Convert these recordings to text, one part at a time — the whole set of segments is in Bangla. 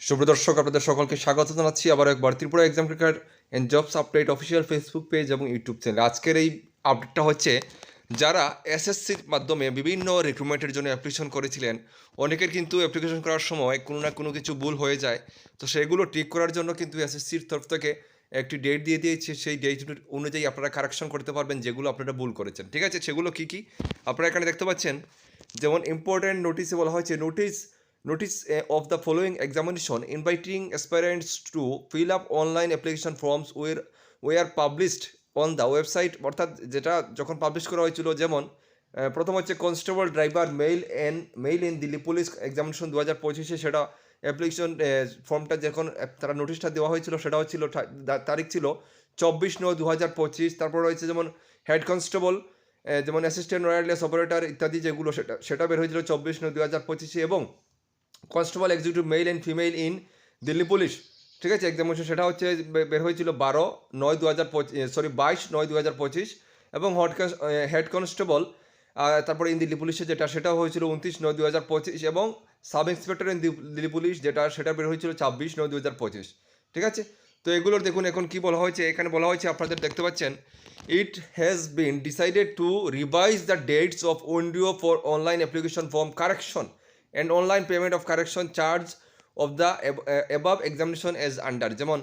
সুপ্রদর্শক আপনাদের সকলকে স্বাগত জানাচ্ছি। আবার একবার Tripura exam cricket and jobs update official Facebook page এবং ইউটিউব চ্যানেল আজকের এই আপডেটটা হচ্ছে, যারা এসএসসির মাধ্যমে বিভিন্ন রিক্রুটমেন্টের জন্য অ্যাপ্লিকেশন করেছিলেন, অনেকের কিন্তু অ্যাপ্লিকেশন করার সময় কোনো না কোনো কিছু ভুল হয়ে যায়। তো সেগুলো ঠিক করার জন্য কিন্তু এসএসসির তরফ থেকে একটি ডেট দিয়ে দিয়েছে। সেই ডেট অনুযায়ী আপনারা কারেকশন করতে পারবেন, যেগুলো আপনারা ভুল করেছেন। ঠিক আছে? সেগুলো কী কী? আপনারা এখানে দেখতে পাচ্ছেন, যেমন ইম্পর্ট্যান্ট নোটিসে বলা হয়েছে notice notice of the following examination inviting aspirants to fill up online application forms were were published on the website অর্থাৎ যেটা যখন পাবলিশ করা হয়েছিল, যেমন প্রথম হচ্ছে constable driver male and male in Delhi police examination দু হাজার পঁচিশে, সেটা অ্যাপ্লিকেশন ফর্মটা যখন তারা নোটিশটা দেওয়া হয়েছিল, সেটা হচ্ছিল তারিখ ছিল চব্বিশ নয় দু হাজার পঁচিশ, তারপর রয়েছে যেমন হেড কনস্টেবল যেমন অ্যাসিস্ট্যান্ট ওয়্যারলেস অপারেটর ইত্যাদি যেগুলো, সেটা সেটা বের হয়েছিল চব্বিশ নয় দু হাজার পঁচিশে এবং constable executive male and female in Delhi police. ঠিক আছে এক্সামিনেশন সেটা হচ্ছে বের হয়েছিল বারো নয় দু হাজার সরি বাইশ নয় দু হাজার পঁচিশ এবং হট হেড কনস্টেবল তারপরে ইন দিল্লি পুলিশে যেটা, সেটাও হয়েছিল উনত্রিশ নয় দু হাজার পঁচিশ এবং sub inspector in Delhi police যেটা, সেটা বের হয়েছিল ছাব্বিশ নয় দু হাজার পঁচিশ। ঠিক আছে, তো এগুলোর দেখুন এখন কি বলা হয়েছে, এখানে বলা হয়েছে, আপনাদের দেখতে পাচ্ছেন it has been decided to revise the dates of window for online application form correction and online payment of correction charge of the above examination as under যেমন,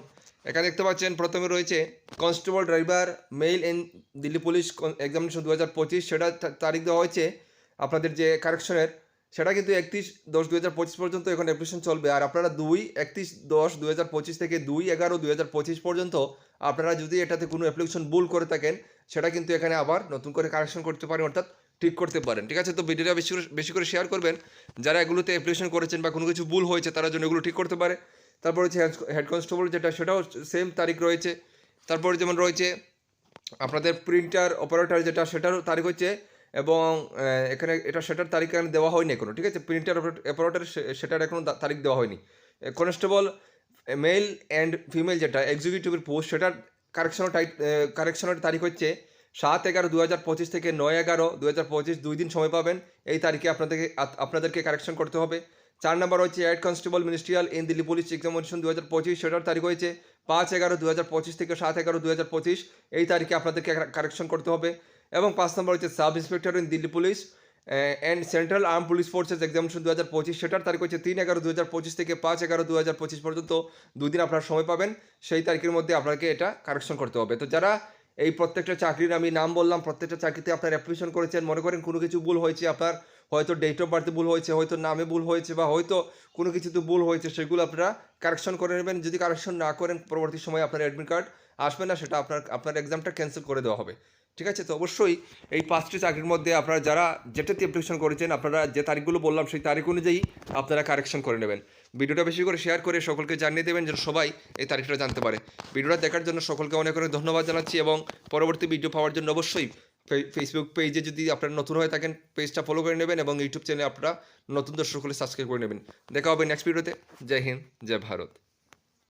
এখানে দেখতে পাচ্ছেন, প্রথমে রয়েছে constable driver male in Delhi police examination দু হাজার পঁচিশ, সেটা তারিখ দেওয়া হয়েছে আপনাদের যে কারেকশনের সেটা কিন্তু একত্রিশ দশ দু হাজার পঁচিশ পর্যন্ত এখন অ্যাপ্লিকেশন চলবে। আর আপনারা দুই, একত্রিশ দশ দু হাজার পঁচিশ থেকে দুই এগারো দু হাজার পঁচিশ পর্যন্ত আপনারা যদি এটাতে কোনো অ্যাপ্লিকেশন ভুল করে থাকেন, সেটা কিন্তু এখানে আবার নতুন করে কারেকশন করতে পারেন। অর্থাৎ ঠিক করতে পারেন, ঠিক আছে? তো ভিডিওটা বেশি করে বেশি করে শেয়ার করবেন। যারা এগুলোতে অ্যাপ্লিকেশন করেছেন বা কোনো কিছু ভুল হয়েছে, তারা জন্য এগুলো ঠিক করতে পারে। তারপর হচ্ছে হেড কনস্টেবল যেটা, সেটাও সেম তারিখ রয়েছে। তারপর যেমন রয়েছে আপনাদের প্রিন্টার অপারেটর যেটা সেটারও তারিখ হচ্ছে এবং এখানে এটা সেটার তারিখ এখানে দেওয়া হয়নি এখনও, ঠিক আছে? প্রিন্টার অপারেটর সেটার এখনও তারিখ দেওয়া হয়নি। কনস্টেবল মেল অ্যান্ড ফিমেল যেটা এক্সিকিউটিভের পোস্ট সেটার কারেকশনের টাইট কারেকশনের তারিখ হচ্ছে সাত এগারো দু হাজার পঁচিশ থেকে নয় এগারো দু হাজার পঁচিশ দুই দিন সময় পাবেন। এই তারিখে আপনাদেরকে আপনাদেরকে কারেকশন করতে হবে। চার নম্বর হচ্ছে head constable ministerial in Delhi police examination দু হাজার পঁচিশ, সেটার তারিখ হয়েছে পাঁচ এগারো দু হাজার পঁচিশ থেকে সাত এগারো দু হাজার পঁচিশ। এই তারিখে আপনাদেরকে কারেকশন করতে হবে। এবং পাঁচ নম্বর হচ্ছে sub inspector in Delhi police and central arm police forces examination দু হাজার পঁচিশ, সেটার তারিখ হচ্ছে তিন এগারো দু হাজার পঁচিশ থেকে পাঁচ এগারো দু হাজার পঁচিশ পর্যন্ত দুদিন আপনার সময় পাবেন। সেই তারিখের মধ্যে আপনাকে এটা কারেকশন করতে হবে। তো যারা এই প্রত্যেকটা চাকরির আমি নাম বললাম, প্রত্যেকটা চাকরিতে আপনার অ্যাপ্লিকেশন করেছেন, মনে করেন কোনো কিছু ভুল হয়েছে আপনার, হয়তো ডেট অফ বার্থে ভুল হয়েছে, হয়তো নামে ভুল হয়েছে বা হয়তো কোনো কিছুতে ভুল হয়েছে, সেগুলো আপনারা কারেকশন করে নেবেন। যদি কারেকশন না করেন, পরবর্তী সময়ে আপনার অ্যাডমিট কার্ড আসবে না, সেটা আপনার আপনার এক্সামটা ক্যান্সেল করে দেওয়া হবে। ঠিক আছে? তো অবশ্যই এই পাঁচটি চাকরির মধ্যে আপনারা যারা যেটাতে অ্যাপ্লিকেশন করেছেন, আপনারা যে তারিখগুলো বললাম সেই তারিখ অনুযায়ী আপনারা কারেকশন করে নেবেন। ভিডিওটা বেশি করে শেয়ার করে সকলকে জানিয়ে দেবেন যেন সবাই এই তারিখটা জানতে পারে। ভিডিওটা দেখার জন্য সকলকে অনেক অনেক ধন্যবাদ জানাচ্ছি এবং পরবর্তী ভিডিও পাওয়ার জন্য অবশ্যই ফেসবুক পেজে যদি আপনারা নতুন হয়ে থাকেন পেজটা ফলো করে নেবেন এবং ইউটিউব চ্যানেলে আপনারা নতুন দর্শক হলে সাবস্ক্রাইব করে নেবেন। দেখা হবে নেক্সট ভিডিওতে জয় হিন্দ, জয় ভারত।